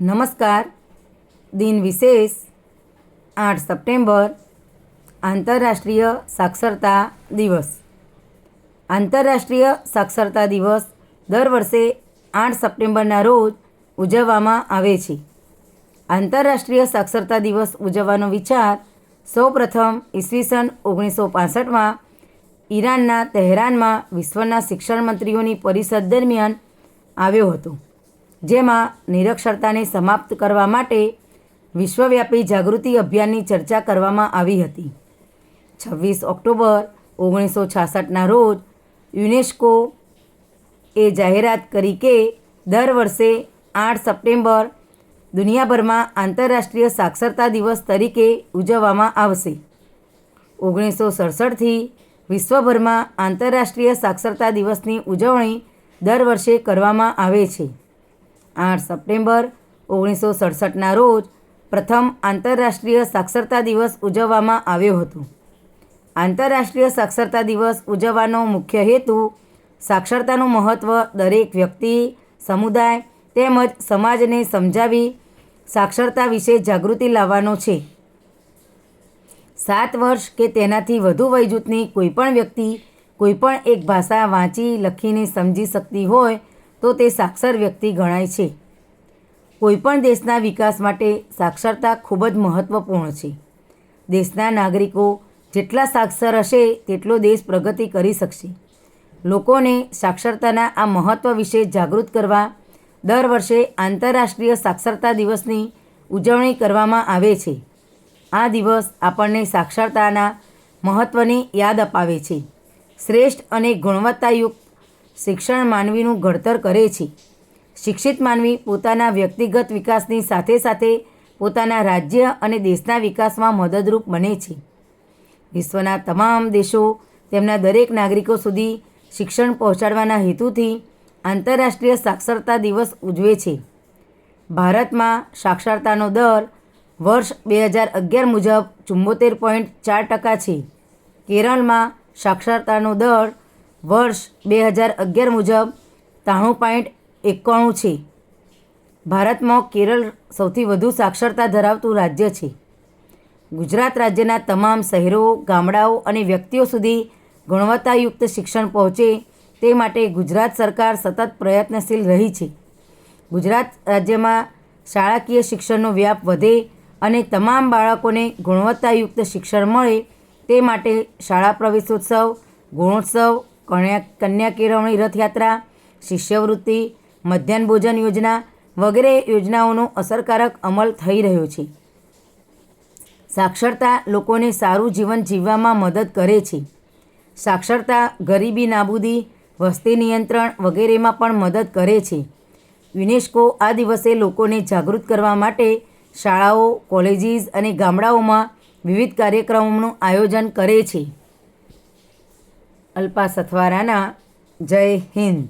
નમસ્કાર. દિન વિશેષ આઠ સપ્ટેમ્બર, આંતરરાષ્ટ્રીય સાક્ષરતા દિવસ. આંતરરાષ્ટ્રીય સાક્ષરતા દિવસ દર વર્ષે આઠ સપ્ટેમ્બરના રોજ ઉજવવામાં આવે છે. આંતરરાષ્ટ્રીય સાક્ષરતા દિવસ ઉજવવાનો વિચાર સૌપ્રથમ ઈસવીસન ઓગણીસો પાસઠમાં ઈરાનના તહેરાનમાં વિશ્વના શિક્ષણ મંત્રીઓની પરિષદ દરમિયાન આવ્યો હતો. જેમાં નિરક્ષરતાને સમાપ્ત કરવા માટે વિશ્વવ્યાપી જાગૃતિ અભિયાનની ચર્ચા કરવામાં આવી હતી. છવ્વીસ ઓક્ટોબર ઓગણીસો છાસઠના રોજ યુનેસ્કો એ જાહેરાત કરી કે દર વર્ષે આઠ સપ્ટેમ્બર દુનિયાભરમાં આંતરરાષ્ટ્રીય સાક્ષરતા દિવસ તરીકે ઉજવવામાં આવશે. ઓગણીસો સડસઠથી વિશ્વભરમાં આંતરરાષ્ટ્રીય સાક્ષરતા દિવસની ઉજવણી દર વર્ષે કરવામાં આવે છે. આઠ સપ્ટેમ્બર ઓગણીસો સડસઠના રોજ પ્રથમ આંતરરાષ્ટ્રીય સાક્ષરતા દિવસ ઉજવવામાં આવ્યો હતો. આંતરરાષ્ટ્રીય સાક્ષરતા દિવસ ઉજવવાનો મુખ્ય હેતુ સાક્ષરતાનું મહત્ત્વ દરેક વ્યક્તિ, સમુદાય તેમજ સમાજને સમજાવી સાક્ષરતા વિશે જાગૃતિ લાવવાનો છે. સાત વર્ષ કે તેનાથી વધુ વયજૂથની કોઈપણ વ્યક્તિ કોઈપણ એક ભાષા વાંચી, લખીને સમજી શકતી હોય તો તે સાક્ષર વ્યક્તિ ગણાય છે. કોઈપણ દેશના વિકાસ માટે સાક્ષરતા ખૂબ જ મહત્ત્વપૂર્ણ છે. દેશના નાગરિકો જેટલા સાક્ષર હશે તેટલો દેશ પ્રગતિ કરી શકશે. લોકોને સાક્ષરતાના આ મહત્ત્વ વિશે જાગૃત કરવા દર વર્ષે આંતરરાષ્ટ્રીય સાક્ષરતા દિવસની ઉજવણી કરવામાં આવે છે. આ દિવસ આપણને સાક્ષરતાના મહત્ત્વની યાદ અપાવે છે. શ્રેષ્ઠ અને ગુણવત્તાયુક્ત શિક્ષણ માનવીનું ઘડતર કરે છે. શિક્ષિત માનવી પોતાના વ્યક્તિગત વિકાસની સાથે સાથે પોતાના રાજ્ય અને દેશના વિકાસમાં મદદરૂપ બને છે. વિશ્વના તમામ દેશો તેમના દરેક નાગરિકો સુધી શિક્ષણ પહોંચાડવાના હેતુથી આંતરરાષ્ટ્રીય સાક્ષરતા દિવસ ઉજવે છે. ભારતમાં સાક્ષરતાનો દર વર્ષ બે હજાર અગિયાર મુજબ ચુંબોતેર પોઈન્ટ ચાર ટકા છે. કેરળમાં સાક્ષરતાનો દર વર્ષ બે હજાર અગિયાર મુજબ ત્રાણું પોઈન્ટ એકાણું છે. ભારતમાં કેરળ સૌથી વધુ સાક્ષરતા ધરાવતું રાજ્ય છે. ગુજરાત રાજ્યના તમામ શહેરો, ગામડાઓ અને વ્યક્તિઓ સુધી ગુણવત્તાયુક્ત શિક્ષણ પહોંચે તે માટે ગુજરાત સરકાર સતત પ્રયત્નશીલ રહી છે. ગુજરાત રાજ્યમાં શાળાકીય શિક્ષણનો વ્યાપ વધે અને તમામ બાળકોને ગુણવત્તાયુક્ત શિક્ષણ મળે તે માટે શાળા પ્રવેશોત્સવ, ગુણોત્સવ કન્યા કન્યા કેળવણી રથયાત્રા, શિષ્યવૃત્તિ, મધ્યાહન ભોજન યોજના વગેરે યોજનાઓનો અસરકારક અમલ થઈ રહ્યો છે. સાક્ષરતા લોકોને સારું જીવન જીવવામાં મદદ કરે છે. સાક્ષરતા ગરીબી, નાબૂદી, વસ્તી નિયંત્રણ વગેરેમાં પણ મદદ કરે છે. યુનેસ્કો આ દિવસે લોકોને જાગૃત કરવા માટે શાળાઓ, કોલેજીસ અને ગામડાઓમાં વિવિધ કાર્યક્રમોનું આયોજન કરે છે. અલ્પા સથવારાના જય હિન્દ.